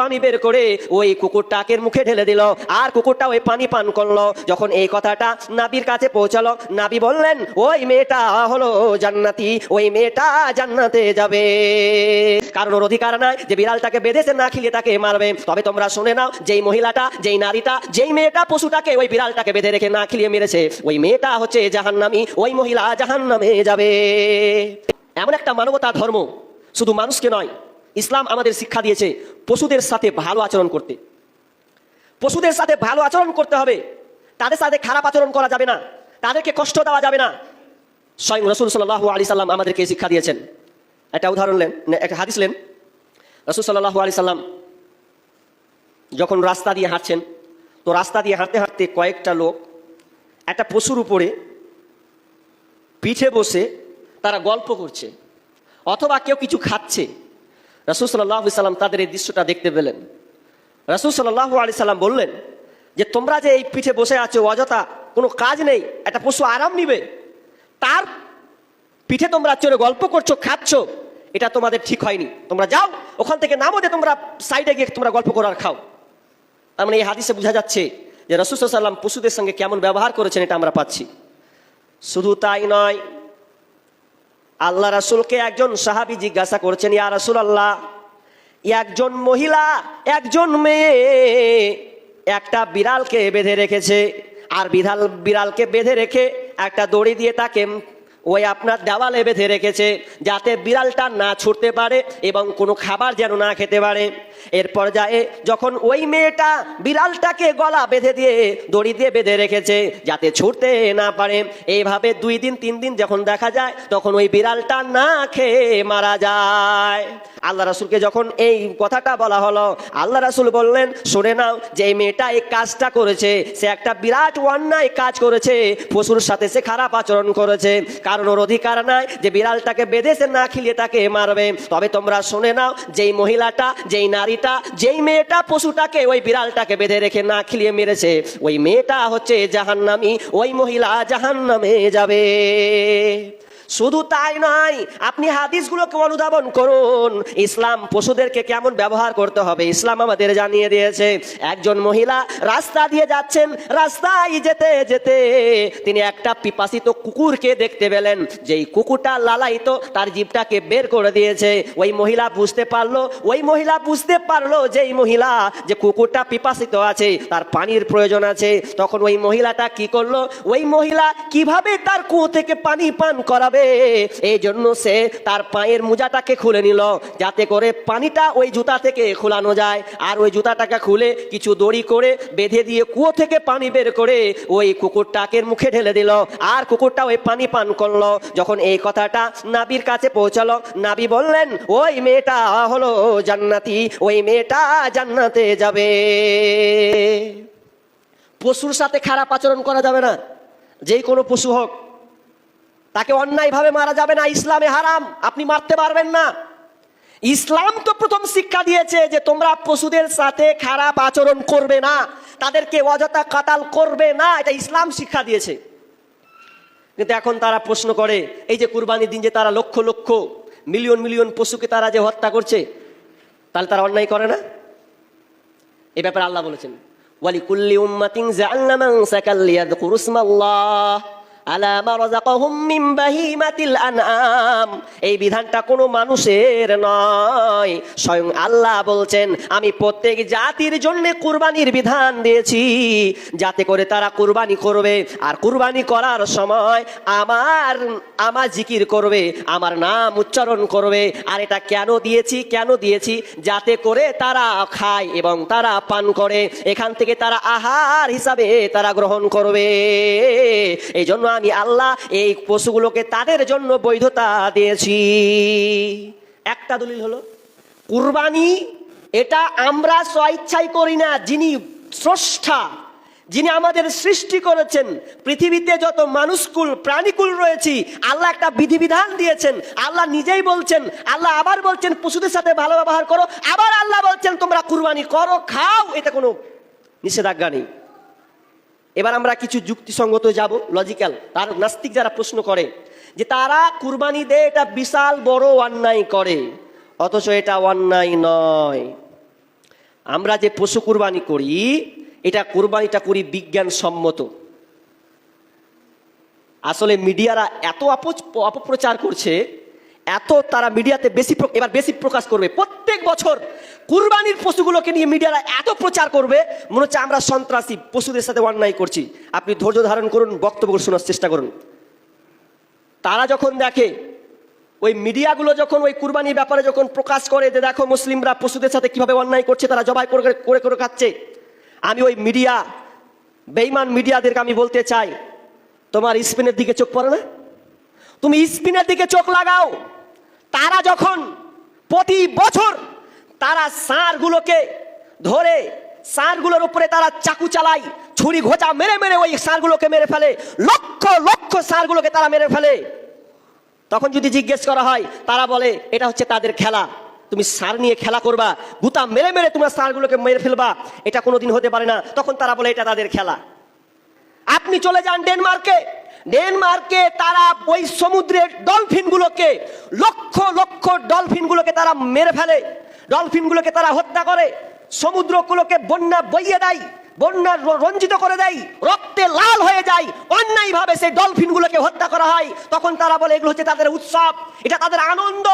পানি বের করে ওই কুকুরটাকের মুখে ঢেলে দিল। আর কুকুরটা ওই পানি পান করল। যখন এই কথাটা নাবির কাছে পৌঁছালো, নাবি বললেন, ওই মেয়েটা হলো জান্নাতি, ওই মেয়েটা জান্নাতে যাবে। কারণ ওর অধিকার নাই যে বিড়ালটাকে বেঁধেছে না খিলে তাকে মারবে। তবে তোমরা শুনে নাও, যেই মহিলাটা, যেই নারীটা, যেই মেয়েটা পশুটাকে ওই বিড়ালটাকে বেঁধে রেখে না খিলিয়ে মেরেছে, ওই মেয়েটা হচ্ছে জাহান্নামী, ওই মহিলা জাহান্নামে যাবে। এমন একটা মানবতা ধর্ম শুধু মানুষকে নয় ইসলাম আমাদের শিক্ষা দিয়েছে পশুদের সাথে ভালো আচরণ করতে। পশুদের সাথে ভালো আচরণ করতে হবে। তাদের সাথে খারাপ আচরণ করা যাবে না। তাদেরকে কষ্ট দেওয়া যাবে না। স্বয়ং রসুল সাল্লাহ আলি সাল্লাম আমাদেরকে শিক্ষা দিয়েছেন। একটা উদাহরণ নেন, না- একটা হাদিস নেন। রসুল সাল্লাহ আলি সাল্লাম যখন রাস্তা দিয়ে হাঁটছেন, তো রাস্তা দিয়ে হাঁটতে হাঁটতে কয়েকটা লোক একটা পশুর উপরে পিঠে বসে তারা গল্প করছে। অথবা কেউ কিছু খাচ্ছে। রসুল সাল্লাহ সাল্লাম তাদের এই দৃশ্যটা দেখতে পেলেন। রসুল সাল্লাহ আলি সাল্লাম বললেন যে, তোমরা যে এই পিঠে বসে আছো, অযথা কোনো কাজ নেই, একটা পশু আরাম নিবে। তার পিঠে তোমরা চড়ে গল্প করছ, খাচ্ছ, এটা তোমাদের ঠিক হয়নি। তোমরা যাও, ওখান থেকে নামো যে, তোমরা সাইডে গিয়ে তোমরা গল্প করার খাও। তার মানে এই হাদিসে বোঝা যাচ্ছে যে, রসুল সাল্লাম পশুদের সঙ্গে কেমন ব্যবহার করেছেন, এটা আমরা পাচ্ছি। শুধু তাই নয় আল্লাহ রাসুলকে একজন সাহাবি জিজ্ঞাসা করছেন, ইয়া রাসুল আল্লাহ একজন মহিলা, একজন মেয়ে, একটা বিড়ালকে বেঁধে রেখেছে আর বিধাল বিড়ালকে বেঁধে রেখে একটা দড়ি দিয়ে তাকে ওই আপনার দেওয়ালে বেঁধে রেখেছে যাতে বিড়ালটা না ছুটতে পারে এবং কোনো খাবার যেন না খেতে পারে। এর পর্যায়ে যখন ওই মেয়েটা বিড়ালটাকে গলা বেঁধে দিয়ে দড়ি দিয়ে বেঁধে রেখেছে যাতে ছুটতে না পারে। এইভাবে দুই দিন, তিন দিন যখন দেখা যায়, তখন ওই বিড়ালটা না খেয়ে মারা যায়। আল্লাহ রাসুলকে যখন এই কথাটা বলা হলো, আল্লাহ রাসুল বললেন, শুনে নাও যে এই মেয়েটা এই কাজটা করেছে। সে একটা বিরাট অন্যায় কাজ করেছে। পশুর সাথে সে খারাপ আচরণ করেছে। কারণ ওর অধিকার নাই যে বিড়ালটাকে বেঁধে সে না খিলিয়ে তাকে মারবে। তবে তোমরা শুনে নাও, যেই মহিলাটা, যেই নারীটা যেই মেয়েটা পশুটাকে, ওই বিড়ালটাকে বেঁধে রেখে না খিলিয়ে মেরেছে, ওই মেয়েটা হচ্ছে জাহান্নামি, ওই মহিলা জাহান্নামে যাবে। শুধু তাই নয়, আপনি হাদিসগুলোকে অনুধাবন করুন। ইসলাম পশুদেরকে কেমন ব্যবহার করতে হবে? ইসলাম আমাদের জানিয়ে দিয়েছে, একজন মহিলা রাস্তা দিয়ে যাচ্ছেন, রাস্তায় যেতে যেতে তিনি একটা পিপাসিত কুকুরকে দেখতে পেলেন। যেই কুকুরটা লালাইতো তার জীবটাকে বের করে দিয়েছে। ওই মহিলা বুঝতে পারল, ওই মহিলা বুঝতে পারল যেই মহিলা, যে কুকুরটা পিপাসিত আছে, তার পানির প্রয়োজন আছে। তখন ওই মহিলাটা কি করল? ওই মহিলা কীভাবে তার কুয়ো থেকে পানি পান করাবে? এই জন্য সে তার পায়ের মোজাটাকে খুলে নিল, যাতে করে পানিটা ওই জুতা থেকে খোলানো যায়। আর ওই জুতাটাকে খুলে কিছু দড়ি করে বেঁধে দিয়ে কুয়ো থেকে পানি বের করে ওই কুকুরটাকে মুখে ঢেলে দিল। আর কুকুরটা ওই পানি পান করল। যখন এই কথাটা নাবির কাছে পৌঁছালো, নাবি বললেন, ওই মেয়েটা হলো জান্নাতি, ওই মেয়েটা জান্নাতে যাবে। পশুর সাথে খারাপ আচরণ করা যাবে না। যেই কোনো পশু হোক তাকে অন্যায়ভাবে মারা যাবে না, ইসলামে হারাম, আপনি মারতে পারবেন না। ইসলাম তো প্রথম শিক্ষা দিয়েছে যে তোমরা পশুদের সাথে খারাপ আচরণ করবে না, তাদেরকে অযথা কাতাল করবে না, এটা ইসলাম শিক্ষা দিয়েছে। কিন্তু এখন তারা প্রশ্ন করে, এই যে কুরবানির দিন যে তারা লক্ষ লক্ষ, মিলিয়ন মিলিয়ন পশুকে তারা যে হত্যা করছে, তাহলে তারা অন্যায় করে না? এ ব্যাপারে আল্লাহ বলেছেন ওয়ালি কুল্লি উম্মাতিন জাআলনা বাহিমাতিল আনআম এই বিধানটা কোনো মানুষের নয়। স্বয়ং আল্লাহ বলছেন, আমি প্রত্যেক জাতির জন্য কুরবানির বিধান দিয়েছি। যাতে করে তারা কুরবানি করবে। আর কুরবানি করার সময় আমার আমার জিকির করবে, আমার নাম উচ্চারণ করবে। আর এটা কেন দিয়েছি কেন দিয়েছি? যাতে করে তারা খায় এবং তারা পান করে। এখান থেকে তারা আহার হিসাবে তারা গ্রহণ করবে। এই জন্য আমি আল্লাহ এই পশুগুলোকে তাদের জন্য বৈধতা দিয়েছি। একটা দলিল হলো, কুরবানি, এটা আমরা স্বইচ্ছাই করি না, যিনি স্রষ্টা, যিনি আমাদের সৃষ্টি করেছেন, পৃথিবীতে যত মানুষকুল, প্রাণীকুল রয়েছি, আল্লাহ একটা বিধিবিধান দিয়েছেন, আল্লাহ নিজেই বলছেন, আল্লাহ আবার বলছেন, পশুদের সাথে ভালো ব্যবহার করো, আবার আল্লাহ বলছেন, তোমরা কুরবানি করো, খাও এটা কোনো নিষেধাজ্ঞা নেই। এবার আমরা কিছু যুক্তিসঙ্গত যাব লজিক্যাল তার নাস্তিক যারা প্রশ্ন করে যে তারা কুরবানি দেয় এটা বিশাল বড় অন্যায় করে, অথচ এটা অন্যায় নয়। আমরা যে পশু কুরবানি করি, এটা কুরবানিটা করি বিজ্ঞানসম্মত। আসলে মিডিয়ারা এত অপপ্রচার করছে এত তারা মিডিয়াতে বেশি এবার বেশি প্রকাশ করবে। প্রত্যেক বছর কুরবানির পশুগুলোকে নিয়ে মিডিয়ারা এত প্রচার করবে, মনে হচ্ছে আমরা সন্ত্রাসী, পশুদের সাথে অন্যায় করছি। আপনি ধৈর্য ধারণ করুন, বক্তব্য শোনার চেষ্টা করুন। তারা যখন দেখে, ওই মিডিয়াগুলো যখন ওই কুরবানির ব্যাপারে যখন প্রকাশ করে যে দেখো মুসলিমরা পশুদের সাথে কীভাবে অন্যায় করছে, তারা জবাই করে করে করে খাচ্ছে। আমি ওই মিডিয়া বেইমান মিডিয়াদেরকে আমি বলতে চাই, তোমার স্পিনের দিকে চোখ পড়ে না? তুমি স্পিনের দিকে চোখ লাগাও। তারা যখন প্রতি বছর তারা ষাঁড়গুলোকে ধরে ষাঁড়গুলোর উপরে তারা চাকু চালায়, ছুরি ঘোচা মেরে মেরে ওই ষাঁড়গুলোকে মেরে ফেলে, লক্ষ লক্ষ ষাঁড়গুলোকে তারা মেরে ফেলে। তখন যদি জিজ্ঞেস করা হয়, তারা বলে, এটা হচ্ছে তাদের খেলা। তুমি সার নিয়ে খেলা করবা, গুতা মেরে মেরে তোমরা সারগুলোকে মেরে ফেলবা। এটা কোনোদিন হতে পারে না। তখন তারা বলে, এটা তাদের খেলা। আপনি চলে যান ডেনমার্কে। ডেনমার্কে তারা ওই সমুদ্রের ডলফিনগুলোকে, লক্ষ লক্ষ ডলফিনগুলোকে তারা মেরে ফেলে। ডলফিনগুলোকে তারা হত্যা করে। সমুদ্রগুলোকে বন্যা বইয়ে দেয়, বন্যা রঞ্জিত করে দেয়, রক্তে লাল হয়ে যায়। অন্যায়ভাবে সেই ডলফিনগুলোকে হত্যা করা হয়। তখন তারা বলে, এগুলো হচ্ছে তাদের উৎসব, এটা তাদের আনন্দ।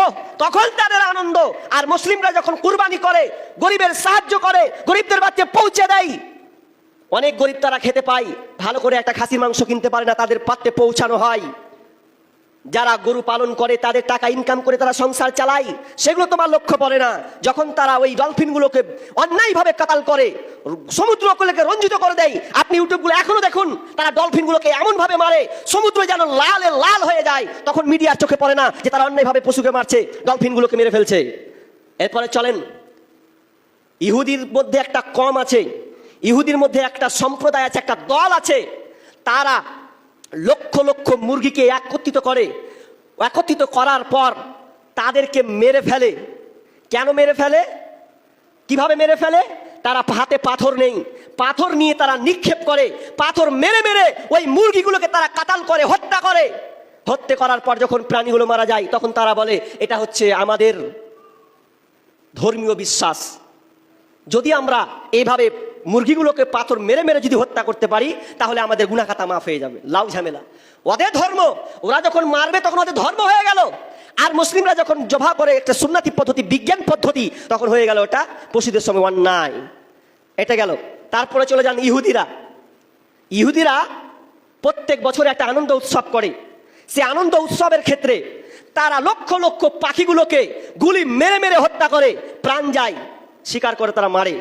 ও তখন তাদের আনন্দ। আর মুসলিমরা যখন কুরবানি করে, গরিবের সাহায্য করে, গরিবদের বাচ্চা পৌঁছে দেয়। অনেক গরিব তারা খেতে পায়, ভালো করে একটা খাসির মাংস কিনতে পারে না, তাদের পাত্রে পৌঁছানো হয়। যারা গরু পালন করে, তাদের টাকা ইনকাম করে তারা সংসার চালায়, সেগুলো তোমার লক্ষ্য পড়ে না। যখন তারা ওই ডলফিনগুলোকে অন্যায়ভাবে কাতাল করে সমুদ্র সমুদ্রগুলোকে রঞ্জিত করে দেয়, আপনি ইউটিউবগুলো এখনও দেখুন, তারা ডলফিনগুলোকে এমনভাবে মারে, সমুদ্র যেন লালে লাল হয়ে যায়, তখন মিডিয়ার চোখে পড়ে না যে তারা অন্যায়ভাবে পশুকে মারছে, ডলফিনগুলোকে মেরে ফেলছে। এরপরে চলেন, ইহুদির মধ্যে একটা কম আছে। ইহুদির মধ্যে একটা সম্প্রদায় আছে, একটা দল আছে, তারা লক্ষ লক্ষ মুরগিকে একত্রিত করে। একত্রিত করার পর তাদেরকে মেরে ফেলে। কেন মেরে ফেলে? কীভাবে মেরে ফেলে? তারা হাতে পাথর নেই। পাথর নিয়ে তারা নিক্ষেপ করে। পাথর মেরে মেরে ওই মুরগিগুলোকে তারা কাতাল করে, হত্যা করে। হত্যা করার পর যখন প্রাণীগুলো মারা যায়, তখন তারা বলে, এটা হচ্ছে আমাদের ধর্মীয় বিশ্বাস। যদি আমরা এইভাবে মুরগিগুলোকে পাথর মেরে মেরে যদি হত্যা করতে পারি, তাহলে আমাদের গুনাখাতা মাফ হয়ে যাবে, লাউ ঝামেলা। ওদের ধর্ম, ওরা যখন মারবে, তখন ওদের ধর্ম হয়ে গেল। আর মুসলিমরা যখন জভা করে একটা সুন্নাতি পদ্ধতি, বিজ্ঞান পদ্ধতি, তখন হয়ে গেল ওটা পশুদের সঙ্গে অন্যায়। এটা গেল। তারপরে চলে যান ইহুদিরা। ইহুদিরা প্রত্যেক বছর একটা আনন্দ উৎসব করে। সে আনন্দ উৎসবের ক্ষেত্রে তারা লক্ষ লক্ষ পাখিগুলোকে গুলি মেরে মেরে হত্যা করে, প্রাণ যায়, শিকার করে তারা মারে।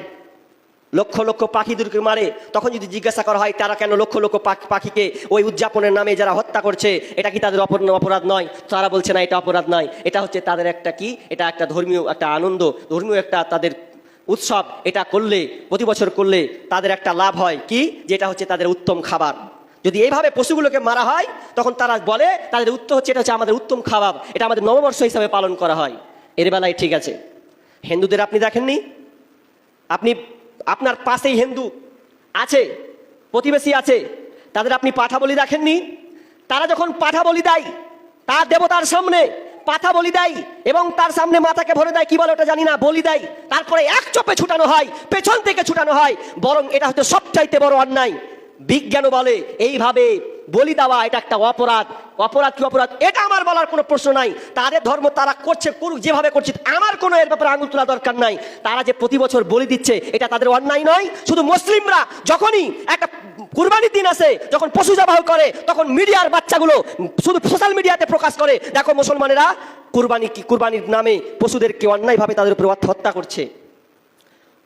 লক্ষ লক্ষ পাখি পাখিদেরকে মারে, তখন যদি জিজ্ঞাসা করা হয়, তারা কেন লক্ষ লক্ষ পাখি- পাখিকে ওই উদযাপনের নামে যারা হত্যা করছে, এটা কি তাদের অপর অপরাধ নয়? তারা বলছে, না, এটা অপরাধ নয়। এটা হচ্ছে তাদের একটা কি? এটা একটা ধর্মীয়, একটা আনন্দ, ধর্মীয় একটা তাদের উৎসব। এটা করলে, প্রতি বছর করলে তাদের একটা লাভ হয়। কি? যেটা হচ্ছে তাদের উত্তম খাবার। যদি এইভাবে পশুগুলোকে মারা হয়, তখন তারা বলে, তাদের উত্তর হচ্ছে, এটা হচ্ছে আমাদের উত্তম খাবার। এটা আমাদের নববর্ষ হিসাবে পালন করা হয়। এর বেলায় ঠিক আছে। হিন্দুদের আপনি দেখেননি? আপনি আপনার পাশেই হিন্দু আছে, প্রতিবেশী আছে, তাদের আপনি পাঠা বলি দেখেননি? তারা যখন পাঠা বলি দেয়, তার দেবতার সামনে পাথা বলি দেয় এবং তার সামনে মাথাকে ভরে দেয়, কি বলে ওটা জানি না, বলি দেয়। তারপরে এক চোপে ছুটানো হয়, পেছন থেকে ছুটানো হয়, বরং এটা হচ্ছে সবচাইতে বড় অন্যায়। বিজ্ঞানও বলে, এইভাবে বলি দেওয়া, এটা একটা অপরাধ। অপরাধ কি অপরাধ? এটা আমার বলার কোনো প্রশ্ন নাই। তাদের ধর্ম তারা করছে, করুক, যেভাবে করছে, আমার কোনো এর ব্যাপারে আঙুল তোলা দরকার নাই। তারা যে প্রতি বছর বলি দিচ্ছে, এটা তাদের অন্যায় নয়। শুধু মুসলিমরা যখনই একটা কুরবানির দিন আসে, যখন পশু জবাহ করে, তখন মিডিয়ার বাচ্চাগুলো শুধু সোশ্যাল মিডিয়াতে প্রকাশ করে। দেখো মুসলমানেরা কুরবানি কি, কুরবানির নামে পশুদেরকে অন্যায়ভাবে তাদের উপরে হত্যা করছে।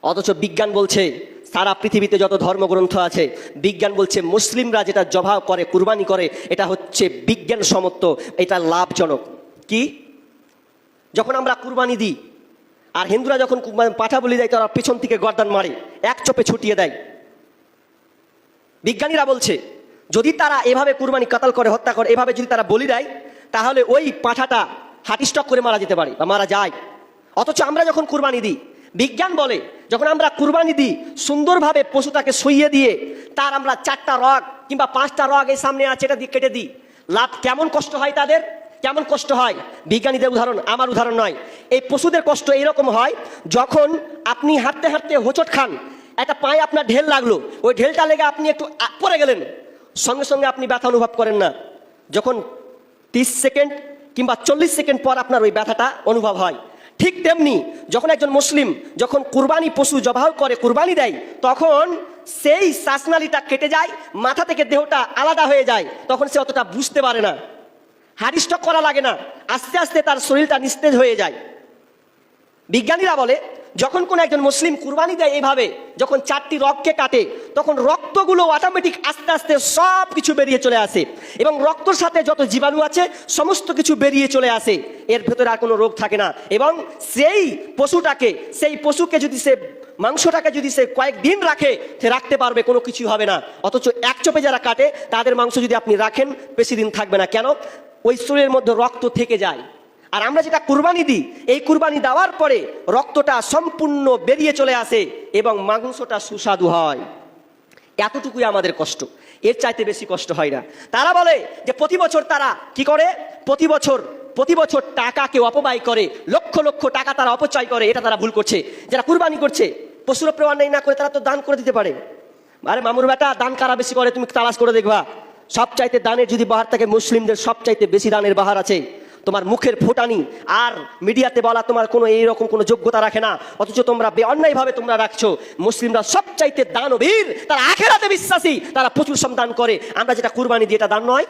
অথচ বিজ্ঞান বলছে সারা পৃথিবীতে যত ধর্মগ্রন্থ আছে, বিজ্ঞান বলছে মুসলিমরা যেটা জবাব করে, কুরবানি করে, এটা হচ্ছে বিজ্ঞান সমত্ত এটা লাভজনক। কি? যখন আমরা কুরবানি দিই, আর হিন্দুরা যখন পাঠা বলি দেয়, তারা পেছন থেকে গর্দান মারে, এক চোপে ছুটিয়ে দেয়। বিজ্ঞানীরা বলছে, যদি তারা এভাবে কুরবানি কাতাল করে, হত্যা করে, এভাবে যদি তারা বলি দেয়, তাহলে ওই পাঠাটা হার্টিস্টক করে মারা যেতে পারে, বা মারা যায়। অথচ আমরা যখন কুরবানি দিই বিজ্ঞান বলে, যখন আমরা কুরবানি দিই, সুন্দরভাবে পশুটাকে সইয়ে দিয়ে, তার আমরা চারটা রগ কিংবা পাঁচটা রগ এই সামনে আছে, এটা দিয়ে কেটে দিই। লাভ কেমন কষ্ট হয় তাদের? কেমন কষ্ট হয়? বিজ্ঞানীদের উদাহরণ, আমার উদাহরণ নয়। এই পশুদের কষ্ট এইরকম হয়, যখন আপনি হাঁটতে হাঁটতে হোঁচট খান, একটা পায়ে আপনার ঢেল লাগল, ওই ঢেলটা লেগে আপনি একটু পড়ে গেলেন। সঙ্গে সঙ্গে আপনি ব্যথা অনুভব করেন না। যখন তিরিশ সেকেন্ড কিংবা চল্লিশ সেকেন্ড পর আপনার ওই ব্যথাটা অনুভব হয়। ঠিক তেমনি যখন একজন মুসলিম যখন কুরবানি পশু জবাহ করে, কুরবানি দেয়, তখন সেই শ্বাসনালীটা কেটে যায়, মাথা থেকে দেহটা আলাদা হয়ে যায়, তখন সে অতটা বুঝতে পারে না। হার্ট স্ট্রোক করা লাগে না, আস্তে আস্তে তার শরীরটা নিস্তেজ হয়ে যায়। বিজ্ঞানীরা বলে যখন কোন একজন মুসলিম কুরবানি দেয় এইভাবে, যখন চারটি রক্তকে কাটে, তখন রক্তগুলো অটোমেটিক আস্তে আস্তে সব কিছু বেরিয়ে চলে আসে। এবং রক্তর সাথে যত জীবাণু আছে, সমস্ত কিছু বেরিয়ে চলে আসে। এর ভেতরে আর কোনো রোগ থাকে না। এবং সেই পশুটাকে, সেই পশুকে যদি সে, মাংসটাকে যদি সে কয়েকদিন রাখে, সে রাখতে পারবে, কোনো কিছু হবে না। অথচ এক চোপে যারা কাটে, তাদের মাংস যদি আপনি রাখেন, বেশি দিন থাকবে না। কেন? ওই শরীরের মধ্যে রক্ত থেকে যায়। আর আমরা যেটা কুরবানি দিই, এই কুরবানি দেওয়ার পরে রক্তটা সম্পূর্ণ বেরিয়ে চলে আসে এবং মাংসটা সুস্বাদু হয়। এতটুকুই আমাদের কষ্ট। এর চাইতে বেশি কষ্ট হয় না। তারা বলে যে প্রতি বছর তারা কি করে? প্রতি বছর প্রতি বছর টাকাকে অপব্যয় করে, লক্ষ লক্ষ টাকা তারা অপচয় করে, এটা তারা ভুল করছে। যারা কুরবানি করছে, পশুর অন্যায় না করে তারা তো দান করে দিতে পারে। আরে মামুর বেটা, দান কারা বেশি করে? তুমি তালাশ করে দেখবা। সব চাইতে দানের যদি বাহার থাকে, মুসলিমদের সব চাইতে বেশি দানের বাহার আছে। তোমার মুখের ফোটানি আর মিডিয়াতে বলা তোমার কোনো এইরকম কোনো যোগ্যতা রাখে না। অথচ তোমরা অন্যায়ভাবে তোমরা রাখছো। মুসলিমরা সব চাইতে দানবীর, তারা আখেরাতে বিশ্বাসী, তারা প্রচুর সব দান করে। আমরা যেটা কুরবানি দিয়ে এটা দান নয়।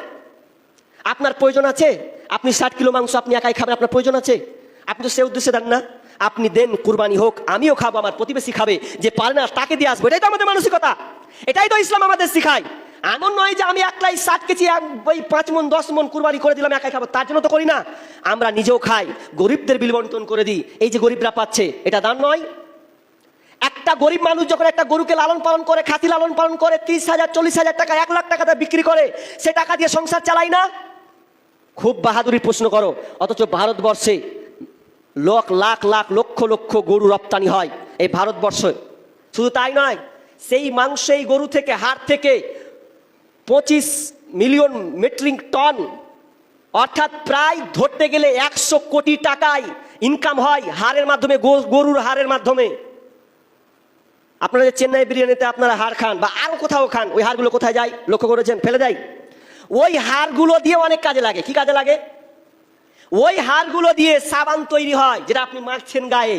আপনার প্রয়োজন আছে? আপনি ষাট কিলো মাংস আপনি একাই খাবেন, আপনার প্রয়োজন আছে? আপনি তো সে উদ্দেশ্যে দেন না। আপনি দেন কুরবানি হোক, আমিও খাব, আমার প্রতিবেশী খাবে। যে পারে না, তাকে দিয়ে আসব। এটাই তো আমাদের মানসিকতা। এটাই তো ইসলাম আমাদের শিখায়। এমন নয় যে আমি একলাই ষাট কেজি, এক ওই পাঁচ মন, দশ মন কুরবানি করে দিলাম, একাই খাব। তার জন্য তো করি না। আমরা নিজেও খাই, গরিবদের বিল বন্টন করে দিই। এই যে গরিবরা পাচ্ছে, এটা দান নয়। একটা গরিব মানুষ যখন একটা গরুকে লালন পালন করে খাতি লালন পালন করে, তিরিশ হাজার, চল্লিশ হাজার টাকা, এক লাখ টাকাতে বিক্রি করে, সে টাকা দিয়ে সংসার চালাই না? খুব বাহাদুরি প্রশ্ন করো। অথচ ভারতবর্ষে লক, লাখ লাখ, লক্ষ লক্ষ গরু রপ্তানি হয় এই ভারতবর্ষে। শুধু তাই নয়, সেই মাংস, এই গরু থেকে, হাড় থেকে পঁচিশ মিলিয়ন মেট্রিক টন, অর্থাৎ প্রায় ধরতে গেলে একশো কোটি টাকায় ইনকাম হয় হাড়ের মাধ্যমে গরুর হাড়ের মাধ্যমে। আপনারা যে চেন্নাই বিরিয়ানিতে আপনারা হার খান বা আরও কোথাও খান, ওই হারগুলো কোথায় যায়? লক্ষ্য করেছেন? ফেলে দেয়। ওই হারগুলো দিয়ে অনেক কাজে লাগে। কি কাজে লাগে? ওই হারগুলো দিয়ে সাবান তৈরি হয়, যেটা আপনি মাখছেন গায়ে।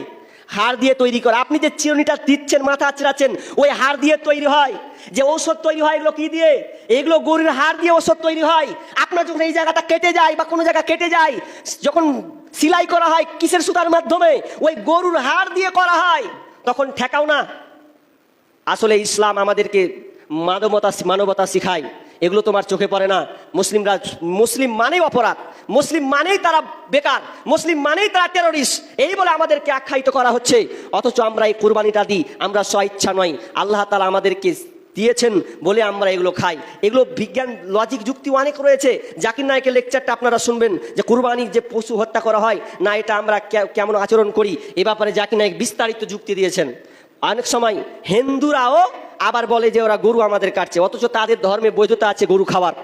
হাড় দিয়ে তৈরি করে। আপনি যে চিরুনিটা দিচ্ছেন, মাথা আচড়াচ্ছেন ওই হাড় দিয়ে তৈরি হয়। যে ঔষধ তৈরি হয় এগুলো কি দিয়ে? এগুলো গরুর হাড় দিয়ে ঔষধ তৈরি হয়। আপনার যখন এই জায়গাটা কেটে যায় বা কোনো জায়গা কেটে যায়, যখন সিলাই করা হয় কিসের সুতার মাধ্যমে, ওই গরুর হাড় দিয়ে করা হয়, তখন ঠেকাও না। আসলে ইসলাম আমাদেরকে মানবতা মানবতা শিখায়। এগুলো তোমার চোখে পড়ে না। মুসলিমরা, মুসলিম মানেই অপরাধ। মুসলিম মানেই তারা বেকার। মুসলিম মানেই তারা টেরোরিস্ট এই বলে আমাদেরকে আখ্যায়িত করা হচ্ছে। অথচ আমরা এই কুরবানিটা দিই। আমরা স্ব ইচ্ছা নয় আল্লাহ তালা আমাদেরকে দিয়েছেন বলে আমরা এগুলো খাই। এগুলো বিজ্ঞান লজিক যুক্তি অনেক রয়েছে। জাকির নায়কের লেকচারটা আপনারা শুনবেন যে কুরবানির যে পশু হত্যা করা হয়, না, এটা আমরা কেমন আচরণ করি? এ ব্যাপারে জাকির নায়ক বিস্তারিত যুক্তি দিয়েছেন। অনেক সময় হিন্দুরাও আবার বলে যে ওরা গরু আমাদের কাটছে, অথচ তাদের ধর্মে বৈধতা আছে গরু খাওয়ার।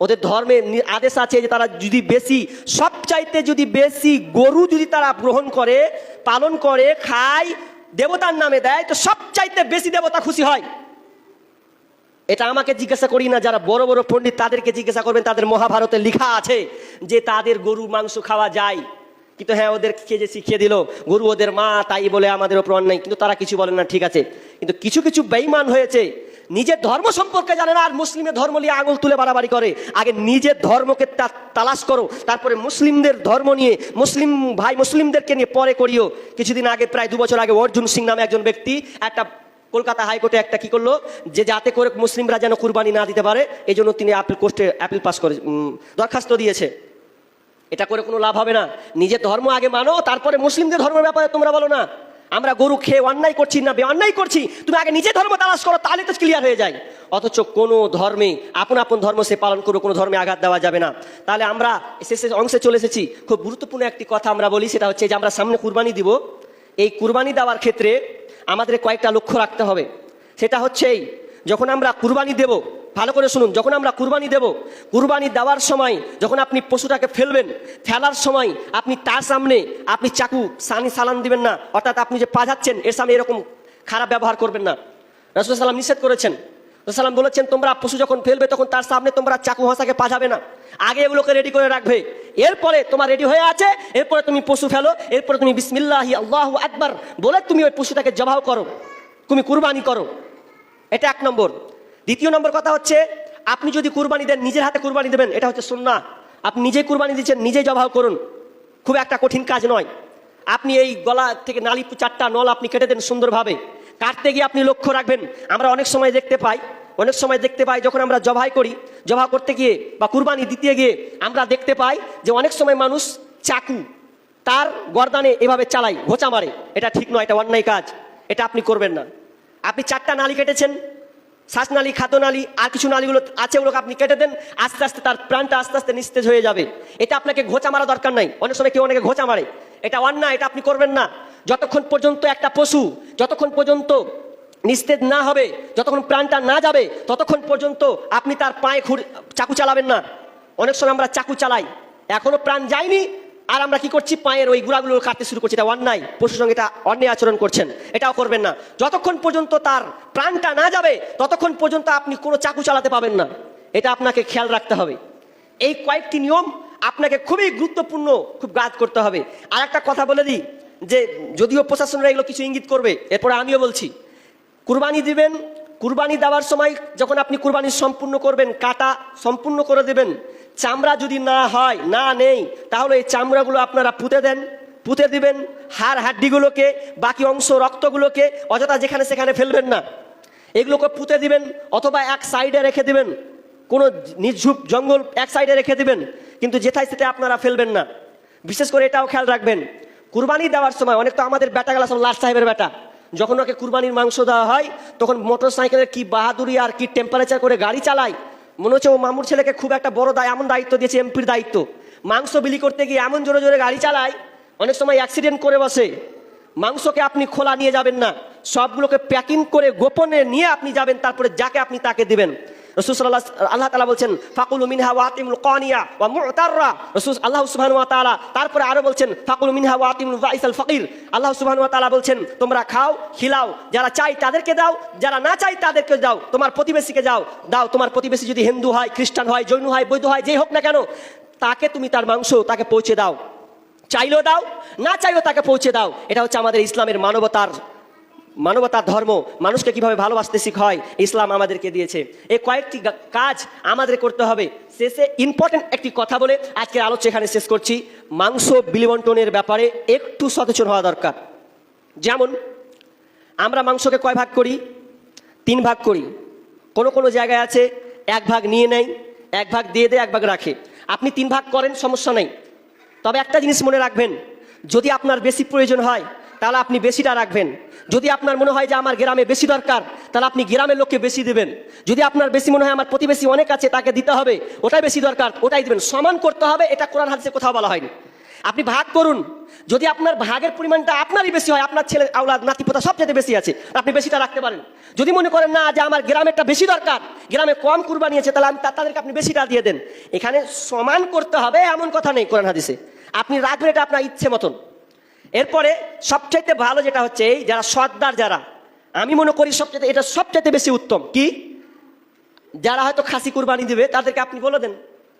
ওদের ধর্মে আদেশ আছে যে তারা যদি বেশি, সবচাইতে যদি বেশি গরু যদি তারা গ্রহণ করে, পালন করে, খায়, দেবতার নামে দেয়, তো সবচাইতে বেশি দেবতা খুশি হয়। এটা আমাকে জিজ্ঞাসা করি না, যারা বড় বড় পণ্ডিত তাদেরকে জিজ্ঞাসা করবেন, তাদের মহাভারতে লেখা আছে যে তাদের গরু মাংস খাওয়া যায়। কিন্তু হ্যাঁ ওদের কে যে শিখিয়ে দিল? গুরু ওদের মা, তাই বলে আমাদের ওপর অন্যায়। কিন্তু তারা কিছু বলেন না, ঠিক আছে। কিন্তু কিছু কিছু বেইমান হয়েছে। নিজের ধর্ম সম্পর্কে জানে না, আর মুসলিমের ধর্ম নিয়ে আঙুল তুলে বাড়াবাড়ি করে। আগে নিজের ধর্মকে তালাশ করো, তারপরে মুসলিমদের ধর্ম নিয়ে, মুসলিম ভাই মুসলিমদেরকে নিয়ে পরে করিও। কিছুদিন আগে, প্রায় দু বছর আগে, অর্জুন সিং নামে একজন ব্যক্তি একটা কলকাতা হাইকোর্টে একটা কি করল, যে যাতে করে মুসলিমরা যেন কুরবানি না দিতে পারে এই জন্য তিনি আপিল কোর্টে অ্যাপিল পাস করে দরখাস্ত দিয়েছে। এটা করে কোনো লাভ হবে না। নিজের ধর্ম আগে মানো, তারপরে মুসলিমদের ধর্মের ব্যাপারে তোমরা বলো না। আমরা গরু খেয়ে অন্যায় করছি না, বে অন্যায় করছি। তুমি আগে নিজে ধর্ম তালাশ করো, তাহলে তো ক্লিয়ার হয়ে যায়। অথচ কোনো ধর্মে, আপন আপন ধর্ম সে পালন করো কোনো ধর্মে আঘাত দেওয়া যাবে না। তাহলে আমরা শেষে অংশে চলে এসেছি। খুব গুরুত্বপূর্ণ একটি কথা আমরা বলি, সেটা হচ্ছে যে আমরা সামনে কুরবানি দিব। এই কুরবানি দেওয়ার ক্ষেত্রে আমাদের কয়েকটা লক্ষ্য রাখতে হবে। সেটা হচ্ছে যখন আমরা কুরবানি দেব ভালো করে শুনুন, যখন আমরা কুরবানি দেব, কুরবানি দেওয়ার সময় যখন আপনি পশুটাকে ফেলবেন, ফেলার সময় আপনি তার সামনে আপনি চাকু, সানি সালান দিবেন না, অর্থাৎ আপনি যে পাঠাচ্ছেন এর সামনে এরকম খারাপ ব্যবহার করবেন না। রাসুল সাল্লাম নিষেধ করেছেন। সাল্লাম বলেছেন, তোমরা পশু যখন ফেলবে, তখন তার সামনে তোমরা চাকু হাসাকে পাঠাবে না। আগে এগুলোকে রেডি করে রাখবে। এরপরে তোমার রেডি হয়ে আছে, এরপরে তুমি পশু ফেলো, এরপরে তুমি বিসমিল্লাহি, আল্লাহ একবার বলে তুমি ওই পশুটাকে জবাহ করো। তুমি কুরবানি করো। এটা এক নম্বর। দ্বিতীয় নম্বর কথা হচ্ছে, আপনি যদি কুরবানি দেন, নিজের হাতে কুরবানি দেবেন, এটা হচ্ছে সুন্না আপনি নিজেই কুরবানি দিচ্ছেন নিজেই জবাহ করুন। খুব একটা কঠিন কাজ নয়। আপনি এই গলা থেকে নালি চারটা নল আপনি কেটে দেন সুন্দরভাবে। কাটতে গিয়ে আপনি লক্ষ্য রাখবেন, আমরা অনেক সময় দেখতে পাই, অনেক সময় দেখতে পাই যখন আমরা জবাই করি জবা করতে গিয়ে বা কুরবানি দিতে গিয়ে আমরা দেখতে পাই যে অনেক সময় মানুষ চাকু, তার গর্দানে এভাবে চালাই ঘোচা মারে। এটা ঠিক নয়, এটা অন্যায় কাজ। এটা আপনি করবেন না। আপনি চারটা নালি কেটেছেন শ্বাসনালী খাদ্যনালী আর কিছু নালীগুলো আছে ওগুলোকে আপনি কেটে দেন, আস্তে আস্তে তার প্রাণটা আস্তে আস্তে নিস্তেজ হয়ে যাবে। এটা আপনাকে ঘোচা মারা দরকার নাই। অনেক সময় কেউ অনেকে ঘোচা মারে। এটা অন্যায়, এটা আপনি করবেন না। যতক্ষণ পর্যন্ত একটা পশু, যতক্ষণ পর্যন্ত নিস্তেজ না হবে, যতক্ষণ প্রাণটা না যাবে, ততক্ষণ পর্যন্ত আপনি তার পায়ে খুঁড়ে, চাকু চালাবেন না। অনেক সময় আমরা চাকু চালাই। এখনও প্রাণ যায়নি আর আমরা কি করছি? পায়ের ওই গুড়াগুলো কাটতে শুরু করছি। এটা অন্যায়। পশুর সঙ্গে এটা অন্যায় আচরণ করছেন। এটাও করবেন না। যতক্ষণ পর্যন্ত তার প্রাণটা না যাবে, ততক্ষণ পর্যন্ত আপনি কোনো চাকু চালাতে পাবেন না। এটা আপনাকে খেয়াল রাখতে হবে। এই কয়েকটি নিয়ম আপনাকে খুবই গুরুত্বপূর্ণ খুব গাদ করতে হবে। আর একটা কথা বলে দিই, যে যদিও প্রশাসনরা এগুলো কিছু ইঙ্গিত করবে, এরপরে আমিও বলছি। কুরবানি দিবেন, কুরবানি দেওয়ার সময় যখন আপনি কুরবানি সম্পূর্ণ করবেন, কাটা সম্পূর্ণ করে দেবেন চামড়া যদি না হয়, না নেই, তাহলে এই চামড়াগুলো আপনারা পুঁতে দেন, পুঁতে দিবেন, হাড় হাড্ডিগুলোকে, বাকি অংশ রক্তগুলোকে, অযথা যেখানে সেখানে ফেলবেন না। এগুলোকে পুঁতে দিবেন, অথবা এক সাইডে রেখে দিবেন, কোনো নির্ঝুপ জঙ্গল এক সাইডে রেখে দিবেন, কিন্তু যেথায় সেটা আপনারা ফেলবেন না। বিশেষ করে এটাও খেয়াল রাখবেন, কুরবানি দেওয়ার সময়, অনেক তো আমাদের বেটা গেলা লাট সাহেবের বেটা। যখন ওকে কুরবানির মাংস দেওয়া হয়, তখন মোটর সাইকেলের কি বাহাদুরি আর কি টেম্পারেচার করে গাড়ি চালায় মনে হচ্ছে ও মামুর ছেলেকে খুব একটা বড় দায়, এমন দায়িত্ব দিয়েছে, এমপির দায়িত্ব। মাংস বিলি করতে গিয়ে এমন জোরে জোরে গাড়ি চালায়, অনেক সময় অ্যাক্সিডেন্ট করে বসে। মাংসকে আপনি খোলা নিয়ে যাবেন না, সবগুলোকে প্যাকিং করে গোপনে নিয়ে আপনি যাবেন, তারপরে যাকে আপনি তাকে দিবেন। রসুল আল্লাহ তালা বলছেন, ফাকুল মিনহা ওয়াতিমুল কানিয়া ওয়া মুতাররা। রসুল আল্লাহ সুবহানাহু ওয়া তাআলা তারপরে আরও বলছেন, ফাকুল মিনহা ওয়াতিমুল ওয়াইসাল ফকির। আল্লাহ সুবহানাহু ওয়া তাআলা বলছেন, তোমরা খাও, খিলাও, যারা চাই তাদেরকে দাও, যারা না চাই তাদেরকে দাও, তোমার প্রতিবেশীকে যাও দাও, তোমার প্রতিবেশী যদি হিন্দু হয়, খ্রিস্টান হয়, জৈন হয় বৈধ হয়, যেই হোক না কেন, তাকে তুমি তার মাংস, তাকে পৌঁছে দাও। চাইলেও দাও, না চাইলেও তাকে পৌঁছে দাও। এটা হচ্ছে আমাদের ইসলামের মানবতার মানবতার ধর্ম, মানুষকে কীভাবে ভালোবাসতে শিখায়, ইসলাম আমাদেরকে দিয়েছে। এই কয়েকটি কাজ আমাদের করতে হবে। শেষে ইম্পর্টেন্ট একটি কথা বলে আজকের আলোচনা এখানে শেষ করছি। মাংস বিলিবন্টনের ব্যাপারে একটু সচেতন হওয়া দরকার। যেমন, আমরা মাংসকে কয় ভাগ করি? তিন ভাগ করি। কোনো কোনো জায়গায় আছে, এক ভাগ নিয়ে নেয়, এক ভাগ দিয়ে দেয়, এক ভাগ রাখে। আপনি তিন ভাগ করেন, সমস্যা নেই। তবে একটা জিনিস মনে রাখবেন, যদি আপনার বেশি প্রয়োজন হয় তাহলে আপনি বেশিটা রাখবেন। যদি আপনার মনে হয় যে আমার গ্রামে বেশি দরকার, তাহলে আপনি গ্রামের লোককে বেশি দেবেন। যদি আপনার বেশি মনে হয় আমার প্রতিবেশী অনেক আছে, তাকে দিতে হবে, ওটাই বেশি দরকার, ওটাই দেবেন। সমান করতে হবে, এটা কোরআন হাদিসে কোথাও বলা হয়নি। আপনি ভাগ করুন। যদি আপনার ভাগের পরিমাণটা আপনারই বেশি হয়, আপনার ছেলে, আওলাদ, নাতিপোতা সবচেয়ে বেশি আছে, আপনি বেশিটা রাখতে পারেন। যদি মনে করেন, না, যে আমার গ্রামেরটা বেশি দরকার, গ্রামে কম কুরবানি আছে, তাহলে আমি তাদেরকে আপনি বেশিটা দিয়ে দেন। এখানে সমান করতে হবে, এমন কথা নেই কোরআন হাদিসে। আপনি রাখবেন এটা আপনার ইচ্ছে মতন। এরপরে সবচাইতে ভালো যেটা হচ্ছে এই যারা সর্দার যারা, আমি মনে করি সবচাইতে, এটা সবচাইতে বেশি উত্তম। কি? যারা হয়তো খাসি কুরবানি দেবে, তাদেরকে আপনি বলে দেন।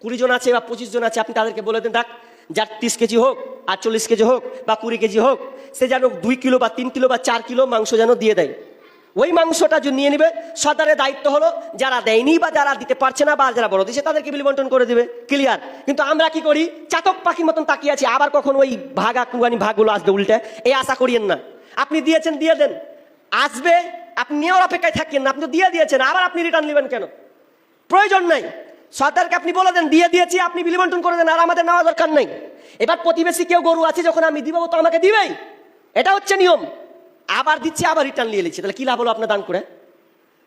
কুড়ি জন আছে বা পঁচিশ জন আছে, আপনি তাদেরকে বলে দেন, দেখ, যার তিরিশ কেজি হোক, আটচল্লিশ কেজি হোক বা কুড়ি কেজি হোক, সে যেন দুই কিলো বা তিন কিলো বা চার কিলো মাংস যেন দিয়ে দেয়। ওই মাংসটা নিয়ে নেবে, সর্দারের দায়িত্ব হলো যারা দেয়নি বা যারা দিতে পারছে না বা যারা বড় দিচ্ছে তাদেরকে বিলি বন্টন করে দিবে। ক্লিয়ার কিন্তু আমরা কি করি? চাতক পাখির মতন তাকিয়ে আছি। আবার কখন ওই ভাগা কুরবানি ভাগগুলো আসবে উল্টে? এই আশা করিয়েন না। আপনি দিয়েছেন, দিয়ে দেন। আসবে, আপনি নেওয়ার অপেক্ষায় থাকেন না। আপনি তো দিয়ে দিয়েছেন, আবার আপনি রিটার্ন নেবেন কেন? প্রয়োজন নাই। সরকারকে আপনি বলে দেন, দিয়ে দিয়েছি, আপনি বিলি বন্টন করে দেন, আর আমাদের নেওয়া দরকার নেই। এবার প্রতিবেশী কেউ গরু আছে, যখন আমি দিব তো আমাকে দিবেই। এটা হচ্ছে নিয়ম। আবার দিচ্ছে, আবার রিটার্ন নিয়ে নিচ্ছে। তাহলে কি লাভ হলো আপনার দান করে?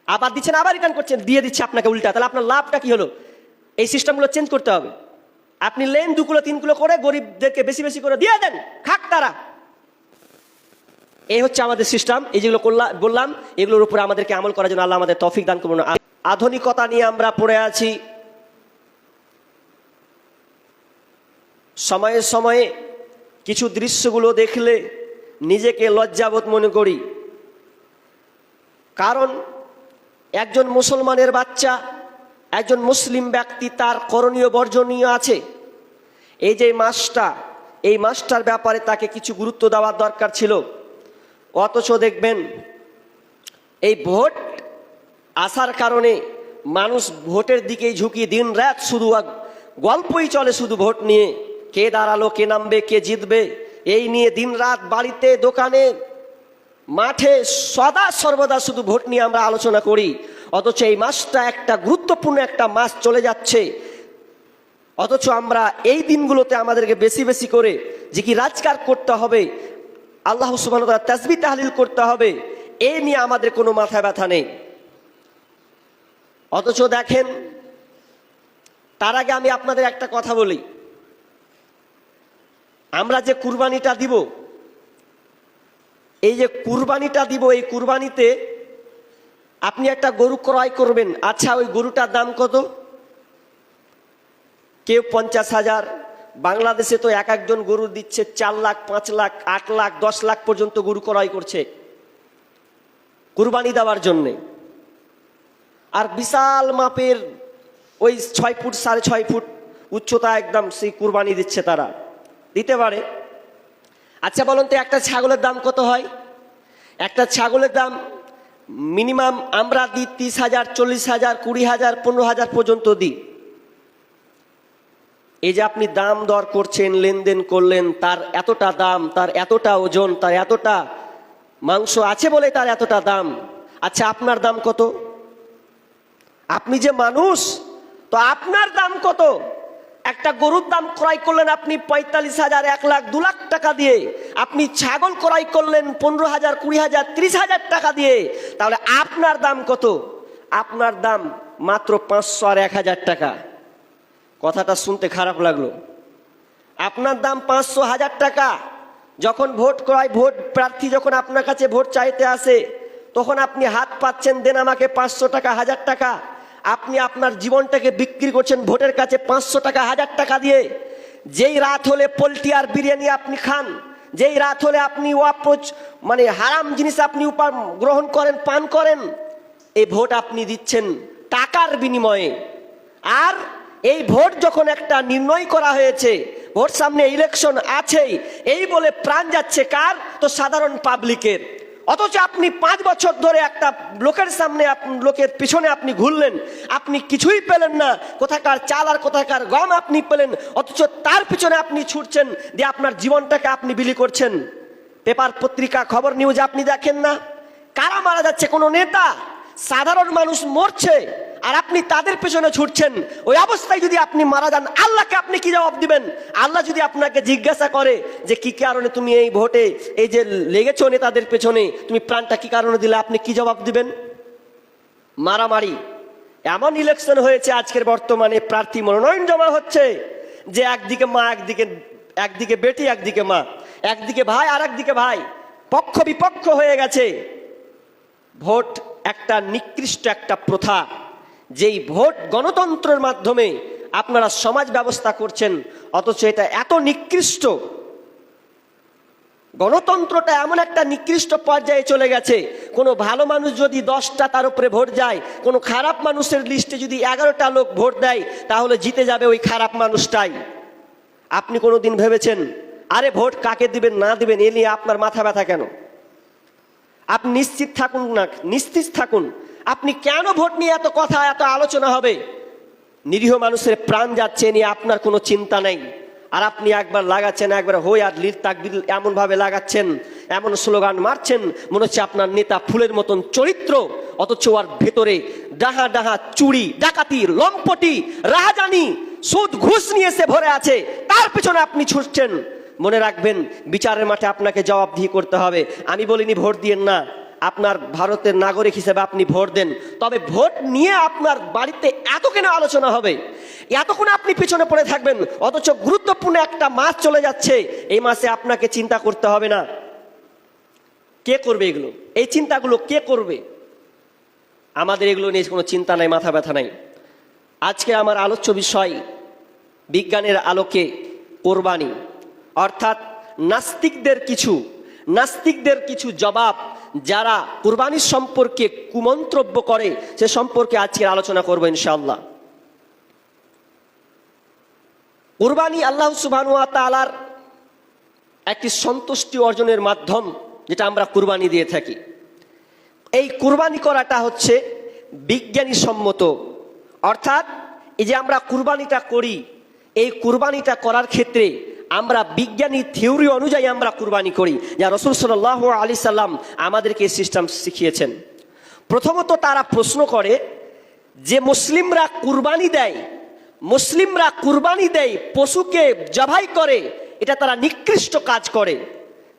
আবার দিচ্ছেন আবার রিটার্ন করছেন, দিয়ে দিচ্ছে আপনাকে উল্টা। তাহলে আপনার লাভটা কি হলো? এই সিস্টেমগুলো চেঞ্জ করতে হবে। আপনি লেন দু কিলো তিন কিলো করে গরিবদেরকে বেশি বেশি করে দিয়ে দেন, খাক তারা। এই হচ্ছে আমাদের সিস্টেম এই যেগুলো বললাম, এগুলোর উপরে আমাদেরকে আমল করার জন্য আল্লাহ আমাদের তৌফিক দান করুন। আধুনিকতা নিয়ে আমরা পড়ে আছি। সময়ে সময়ে কিছু দৃশ্যগুলো দেখলে নিজেকে লজ্জাবোধ মনে করি। কারণ একজন মুসলমানের বাচ্চা, একজন মুসলিম ব্যক্তি তার করণীয় বর্জনীয় আছে। এই যে মাসটা, এই মাসটার ব্যাপারে তাকে কিছু গুরুত্ব দেওয়ার দরকার ছিল। অথচ দেখবেন, এই ভোট আসার কারণে মানুষ ভোটের দিকেই ঝুঁকি, দিন রাত শুধু গল্পই চলে শুধু ভোট নিয়ে। কে দাঁড়াল, কে নামবে, কে জিতবে। এই নিয়ে দিন রাত বাড়িতে, দোকানে, মাঠে সদা সর্বদা শুধু ভোট নিয়ে আমরা আলোচনা করি। অথচ এই মাসটা একটা গুরুত্বপূর্ণ একটা মাস চলে যাচ্ছে। অথচ আমরা এই দিনগুলোতে আমাদেরকে বেশি বেশি করে যে কি রাজকার করতে হবে, আল্লাহ সুবাহ তাসবি তাহলিল করতে হবে এই নিয়ে আমাদের কোনো মাথা ব্যথা নেই। অথচ দেখেন, তার আগে আমি আপনাদের একটা কথা বলি। আমরা যে কুরবানিটা দিব, এই যে কুরবানিটা দিব, এই কুরবানিতে আপনি একটা গরু ক্রয় করবেন। আচ্ছা ওই গরুটার দাম কত? কেউ পঞ্চাশ হাজার। বাংলাদেশে তো এক একজন গরু দিচ্ছে চার লাখ, পাঁচ লাখ, আট লাখ, দশ লাখ পর্যন্ত গরু ক্রয় করছে কুরবানি দেওয়ার জন্যে। আর বিশাল মাপের ওই ছয় ফুট, সাড়ে ছয় ফুট উচ্চতা একদম সেই কুরবানি দিচ্ছে তারা। দিতে পারে। আচ্ছা বলুন তো, একটা ছাগলের দাম কত হয়? একটা ছাগলের দাম মিনিমাম আমরা দিই তিরিশ হাজার, চল্লিশ হাজার, কুড়ি হাজার, পনেরো হাজার পর্যন্ত দিই। এই যে আপনি দাম দর করছেন, লেনদেন করলেন, তার এতটা দাম, তার এতটা ওজন, তার এতটা মাংস আছে বলে তার এতটা দাম। আচ্ছা আপনার দাম কত? আপনি যে মানুষ, তো আপনার দাম কত? একটা গরুর দাম ক্রয় করলেন আপনি পঁয়তাল্লিশ হাজার, এক লাখ, দু লাখ টাকা দিয়ে। আপনি ছাগল ক্রয় করলেন পনেরো হাজার, কুড়ি হাজার, ত্রিশ হাজার টাকা দিয়ে। তাহলে আপনার দাম কত? আপনার দাম মাত্র পাঁচশো আর এক হাজার টাকা। কথাটা শুনতে খারাপ লাগল। আপনার দাম পাঁচশো হাজার টাকা। যখন ভোট ক্রয়, ভোট প্রার্থী যখন আপনার কাছে ভোট চাইতে আসে, তখন আপনি হাত পাচ্ছেন, দেন আমাকে পাঁচশো টাকা, হাজার টাকা। আপনি আপনার জীবনটাকে বিক্রি করছেন ভোটের কাছে পাঁচশো টাকা, হাজার টাকা দিয়ে। যেই রাত হলে পোলট্রি আর বিরিয়ানি আপনি খান, যেই রাত হলে আপনি ওয়াপ্রোচ মানে হারাম জিনিস আপনি উপা গ্রহণ করেন, পান করেন এই ভোট আপনি দিচ্ছেন টাকার বিনিময়ে। আর এই ভোট যখন একটা নির্ণয় করা হয়েছে, ভোট সামনে ইলেকশন আছেই, এই বলে প্রাণ যাচ্ছে কার? তো সাধারণ পাবলিকের অথচ আপনি পাঁচ বছর ধরে একটা লোকের সামনে লোকের পিছনে আপনি ঘুরলেন, আপনি কিছুই পেলেন না। কোথাকার চাল আর কোথাকার গম আপনি পেলেন, অথচ তার পিছনে আপনি ছুটছেন দিয়ে আপনার জীবনটাকে আপনি বিলি করছেন। পেপার পত্রিকা খবর নিউজ আপনি দেখেন না। কারা মারা যাচ্ছে? কোনো নেতা? সাধারণ মানুষ মরছে আর আপনি তাদের পেছনে ছুটছেন, ওই অবস্থায় যদি আপনি মারা যান, আল্লাহকে আপনি কি জবাব দিবেন? আল্লাহ যদি আপনাকে জিজ্ঞাসা করে যে কি কারণে তুমি এই ভোটে, এই যে লেগেছো নেতাদের পেছনে, তুমি প্রাণটা কি কারণে দিলে, আপনি কি জবাব দিবেন? মারামারি। এমন ইলেকশন হয়েছে আজকের বর্তমানে, প্রার্থী মনোনয়ন জমা হচ্ছে যে একদিকে মা, একদিকে একদিকে বেটি, একদিকে মা, একদিকে ভাই আর একদিকে ভাই, পক্ষ বিপক্ষ হয়ে গেছে। ভোট একটা নিকৃষ্ট একটা প্রথা, যেই ভোট গণতন্ত্রের মাধ্যমে আপনারা সমাজ ব্যবস্থা করছেন, অথচ এটা এত নিকৃষ্ট। গণতন্ত্রটা এমন একটা নিকৃষ্ট পর্যায়ে চলে গেছে, কোনো ভালো মানুষ যদি দশটা তার উপরে ভোট যায়, কোনো খারাপ মানুষের লিস্টে যদি এগারোটা লোক ভোট দেয়, তাহলে জিতে যাবে ওই খারাপ মানুষটাই। আপনি কোনো দিন ভেবেছেন, আরে ভোট কাকে দিবেন, না দিবেন, এ নিয়ে আপনার মাথা ব্যথা কেন? আপনি নিশ্চিত থাকুন না, নিশ্চিত থাকুন। আপনি কেন ভোট নিয়ে এত কথা, এত আলোচনা হবে? নিরীহ মানুষের প্রাণ যাচ্ছে নিয়ে আপনার কোনো চিন্তা নেই। আর আপনি একবার লাগাচ্ছেন, একবার হই আর লির তাকবির এমনভাবে লাগাচ্ছেন, এমন স্লোগান মারছেন, মনে হচ্ছে আপনার নেতা ফুলের মতন চরিত্র, অথচ ওর ভেতরে ডাহা ডাহা চুরি, ডাকাতি, লম্পটি, রাহাজানি, সুদ ঘুষ নিয়ে এসে ভরে আছে। তার পিছনে আপনি ছুটছেন। মনে রাখবেন, বিচারের মাঠে আপনাকে জবাবদিহি করতে হবে। আমি বলিনি ভোট দিয়েন না। আপনার ভারতের নাগরিক হিসেবে আপনি ভোট দেন। তবে ভোট নিয়ে আপনার বাড়িতে এত কেন আলোচনা হবে? এতক্ষণ আপনি পিছনে পড়ে থাকবেন, অথচ গুরুত্বপূর্ণ একটা মাস চলে যাচ্ছে। এই মাসে আপনাকে চিন্তা করতে হবে না। কে করবে এগুলো? এই চিন্তাগুলো কে করবে? আমাদের এগুলো নিয়ে কোনো চিন্তা নাই, মাথা ব্যথা নাই। আজকে আমার আলোচ্য বিষয়, বিজ্ঞানের আলোকে কোরবানি। অর্থাৎ নাস্তিকদের কিছু নাস্তিকদের কিছু জবাব যারা কুরবানির সম্পর্কে কুমন্ত্রব্য করে, সে সম্পর্কে আজকে আলোচনা করব ইনশাআল্লাহ। কুরবানি আল্লাহ সুবহানুয়া তালার একটি সন্তুষ্টি অর্জনের মাধ্যম যেটা আমরা কুরবানি দিয়ে থাকি। এই কুরবানি করাটা হচ্ছে বিজ্ঞানী সম্মত অর্থাৎ এই যে আমরা কুরবানিটা করি, এই কুরবানিটা করার ক্ষেত্রে আমরা বিজ্ঞানী থিওরি অনুযায়ী আমরা কুরবানি করি। যা রসুল সাল্লাহ আলি সাল্লাম আমাদেরকে এই সিস্টেম শিখিয়েছেন। প্রথমত তারা প্রশ্ন করে যে মুসলিমরা কুরবানি দেয়, মুসলিমরা কুরবানি দেয়, পশুকে জবাই করে, এটা তারা নিকৃষ্ট কাজ করে।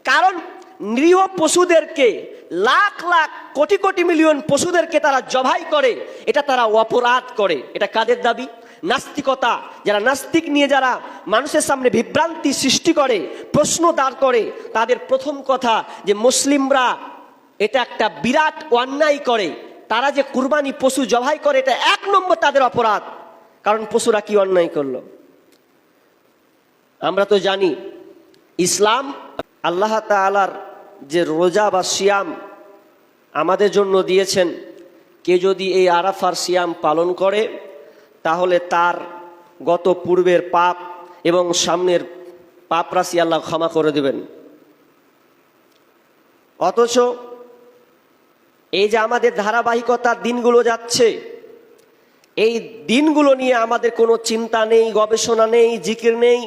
কারণ নিরীহ পশুদেরকে লাখ লাখ কোটি কোটি মিলিয়ন পশুদেরকে তারা জবাই করে, এটা তারা অপরাধ করে। এটা কাদের দাবি? নাস্তিকতা, যারা নাস্তিক নিয়ে যারা মানুষের সামনে বিভ্রান্তি সৃষ্টি করে, প্রশ্ন দাঁড় করে, তাদের প্রথম কথা যে মুসলিমরা এটা একটা বিরাট অন্যায় করে। তারা যে কুরবানি পশু জবাই করে, এটা এক নম্বর তাদের অপরাধ। কারণ পশুরা কি অন্যায় করল? আমরা তো জানি, ইসলাম আল্লাহ তালার যে রোজা বা সিয়াম আমাদের জন্য দিয়েছেন। কে যদি এই আরাফার সিয়াম পালন করে তাহলে তার গত পূর্বের পাপ এবং সামনের পাপ রাশি আল্লাহ ক্ষমা করে দেবেন। অথচ এই যে আমাদের ধারাবাহিকতার দিনগুলো যাচ্ছে, এই দিনগুলো নিয়ে আমাদের কোনো চিন্তা নেই, গবেষণা নেই, জিকির নেই